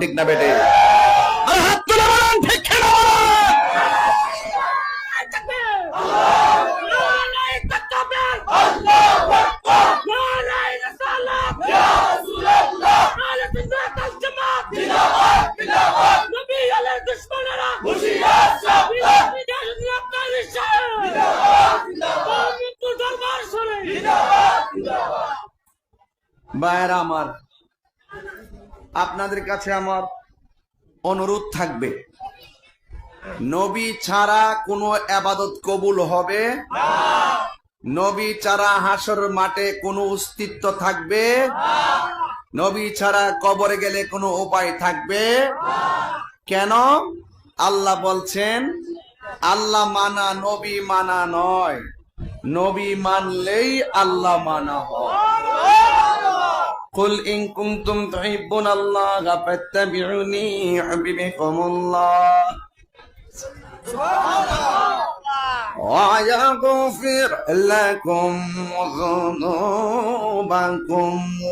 ঠিক না বেটে আর হাত তুলে বলেন ঠিক না বলেন? ভাইয়েরা আমার আপনাদের কাছে আমার অনুরোধ থাকবে। নবী ছাড়া কোনো আবাদত কবুল হবে? নবী ছাড়া হাসর মাঠে কোনো অস্তিত্ব থাকবে? নবী ছাড়া কবরে গেলে কোনো উপায় থাকবে? কেন? আল্লাহ বলছেন, আল্লাহ মানা, নবী মানা নয়। নবী মানলেই আল্লাহ মানা হয়। قل إن كنتم تحبون الله فاتبعوني يحببكم الله ويغفر لكم ذنوبكم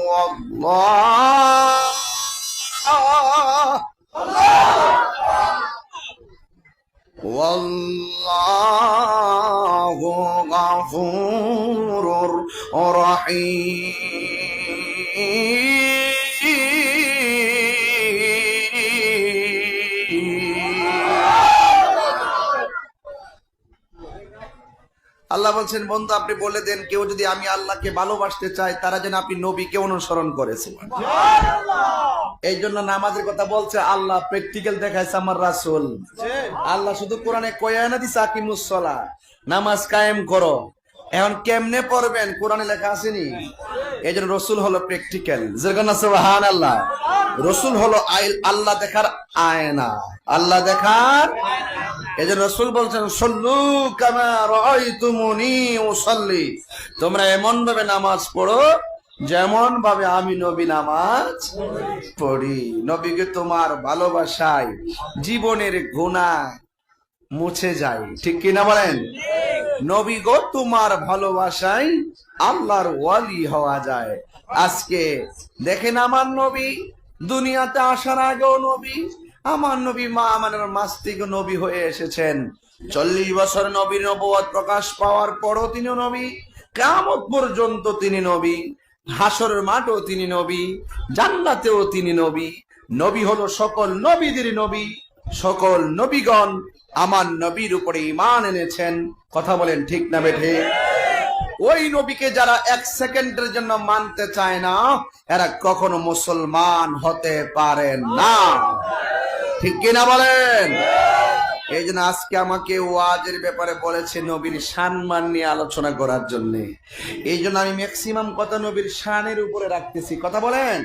والله والله غفور رحيم আল্লাহ বলছেন বন্ধু আপনি বলে দেন কেউ যদি আমি আল্লাহকে ভালোবাসতে চাই তারা যেন আপনি নবীকে অনুসরণ করেছে এই জন্য নামাজের কথা বলছে আল্লাহ প্র্যাকটিক্যাল দেখাইছে আমার রাসূল। আল্লাহ শুধু কোরআনে কয়ানা দিছে আকিমুসলা নামাজ কায়েম করো। এখন কেমনে পড়বেন? কোরআনে লেখা আসেনি? এই জন্য রসুল হলো প্র্যাকটিক্যাল যেরকম সুবহান আল্লাহ রসুল হলো আল্লাহ দেখার আয়না। আল্লাহ দেখার এই জন্য রসুল বলছেন, সল্লু কামা রাআইতুমুনি উসাল্লি। তোমরা এমন ভাবে নামাজ পড়ো যেমন ভাবে আমি নবী নামাজ পড়ি। নবীকে তোমার ভালোবাসায় জীবনের গুণা মুছে যায়। ঠিক কিনা বলেন? নবী গো, তোমার ভালোবাসায় আল্লাহর ওয়ালি হওয়া যায়। আজকে দেখেন আমার নবী, দুনিয়াতে আসার আগেও নবী, আমার নবী মা আমাদের মাস থেকে নবী হয়ে এসেছেন। চল্লিশ বছর নবীর নবুয়ত প্রকাশ পাওয়ার পরও তিনি নবী কেমন পর্যন্ত তিনি নবী হাসরের মাঠও তিনি নবী, জান্নাতেও তিনি নবী। নবী হলো সকল নবীদের নবী, সকল নবীগণ আমার নবীর উপরে ইমান এনেছেন। কথা বলেন ঠিক না বেঠে? ওই নবীকে যারা এক সেকেন্ডের জন্য মানতে চায় না এরা কখনো মুসলমান হতে পারে না। ঠিক কিনা বলেন? এই জন্য আজকে আমাকে ওয়াজের ব্যাপারে বলেছে নবীর সম্মান নিয়ে আলোচনা করার জন্য। এই জন্য আমি ম্যাক্সিমাম কথা নবীর শানের উপরে রাখতেছি। কথা বলেন?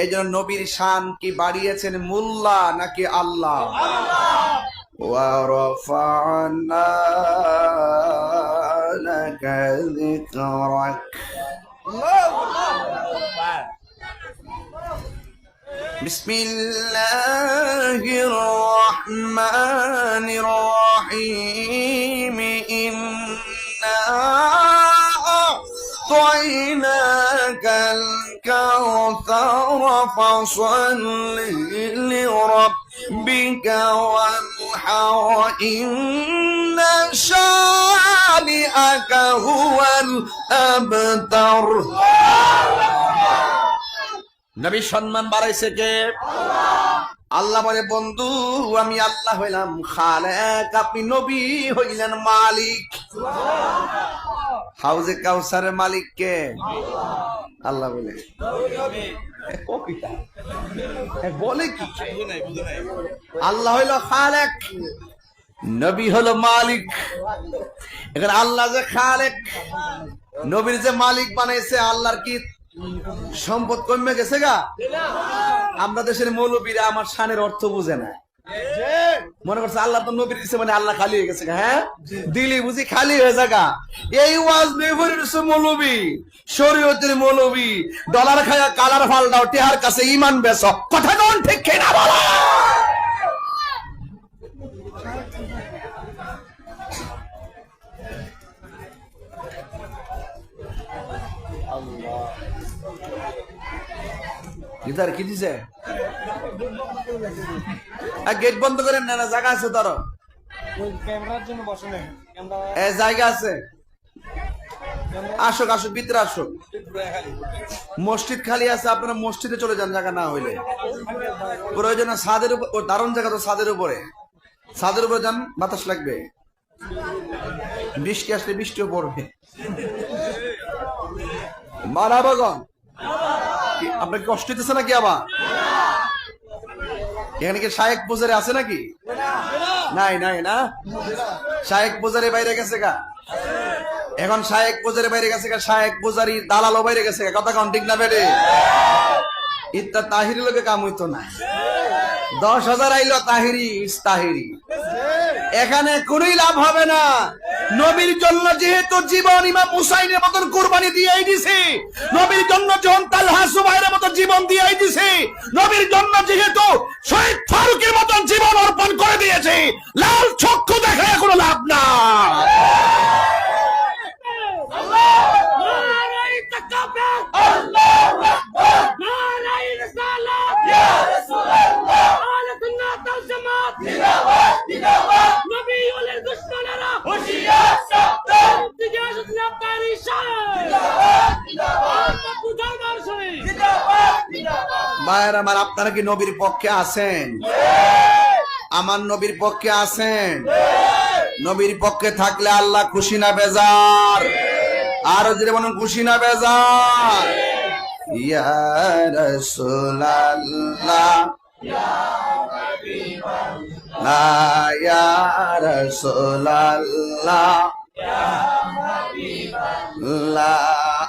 এই জন্য নবীর শান কি বাড়িয়েছেন মুল্লা নাকি আল্লাহ। ورفعنا لك ذكرك. بسم الله الرحمن الرحيم. إنا أعطيناك الكوثر فصل لربك وانحر إن شانئك هو الأبتر নবী সম্মান বাড়াইছে কে আল্লাহ বলে বন্ধু আমি আল্লাহ হইলাম খালেক আপনি নবী হইলেন মালিক হাউজে কাউসারের মালিক কে আল্লাহ বলে। কবিতা। এ বলে কি? আল্লাহ হইল খালেক, নবী হলো মালিক। এখানে আল্লাহ যে খালেক, নবীর যে মালিক বানাইছে, আল্লাহর কি সম্পদ কমে গেছে গা? আমরা দেশের মৌলবীরা আমার শানের অর্থ বুঝে না। মনে করছে আল্লাহ তো নবীর দিছে মানে আল্লাহ খালি হয়ে গেছে হ্যাঁ? দিলি বুঝি খালি হয়ে যাগা এই ওয়াজ নেভরের মৌলবি শরীয়তের মৌলবি ডলার খায়া কালার ফালটাও টেহার কাছে ইমান বেস কথা কোন ঠিক কিনা বলো? গীতার কি দিছে? গেট বন্ধ করে না না জায়গা আছে ধরো। ক্যামেরার জন্য বসে নেই। এ জায়গা আছে। আসুক আসুক ভিতরে আসুক। মসজিদ খালি আছে আপনারা মসজিদে চলে যান জায়গা না হইলে। প্রয়োজনে ছাদের উপর দারুণ জায়গা তো ছাদের উপরে। ছাদের উপরে যান বাতাস লাগবে। বৃষ্টি আসলে বৃষ্টিও পড়বে। আপনার কষ্ট হইতেছে নাকি আবার? এখানে কি শায়েক বাজারে আছে নাকি? নাই নাই না? শায়েক বাজারে বাইরে গেছে গা। এখন শায়েক বাজারে বাইরে গেছে গা, শায়েক বাজারি দালালও বাইরে গেছে গা। কথা কন ঠিক না বেড়ে ইত্যা তাহিরি লোকে কাম হইতো না। দশ হাজার আইলো তাহিরি তাহিরি এখানে কোনই লাভ হবে না। নবীর জন্য যেহেতু জীবন ইমাম হুসাইনের মতন কোরবানি দিয়েই দিছে, নবীর জন্য যখন তালহা সুবাইরের মতন জীবন দিয়েই দিছে, নবীর জন্য যেহেতু শহীদ ফারুকের মতন জীবন অর্পণ করে দিয়েছে, লাল চক্ষু দেখায় কোনো লাভ না আল্লাহ আল্লাহ আমার, আপনারা কি নবীর পক্ষে আছেন? আমার নবীর পক্ষে আছেন? নবীর পক্ষে থাকলে আল্লাহ খুশি না বেজার? আরও যদি বলুন, খুশি না বেজার?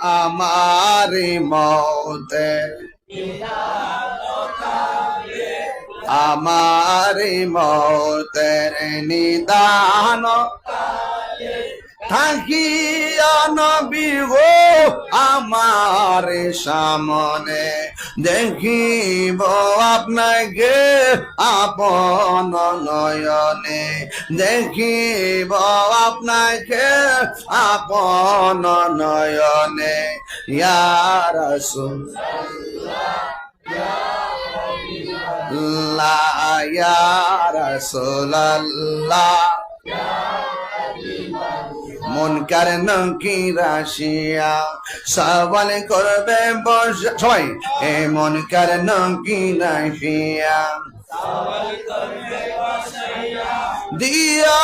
আমার মতে আমার মতের নিদান। থাকিয়া নবী গো, আমার সামনে দেখিব আপনাকে আপন নয়নে। দেখিব আপনাকে আপন নয়নে। ইয়ার রাসূল। আল্লাহ, ইয়া রাসূলুল্লাহ। মনকার নকি রাশিয়া সবাল করবে বস সবাই, এ মনকার নকি রাশিয়া। দিয়া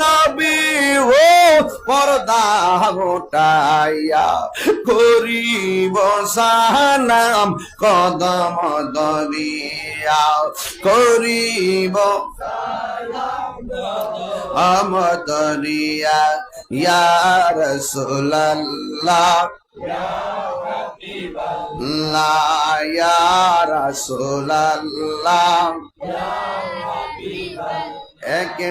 নবী ও পর্দা গোটাইয়া করিব সালাম কদম দরিয়া করিব। আমদরিয়া ইয়া রাসূলুল্লাহ। ইয়া রাসূলুল্লাহ। একে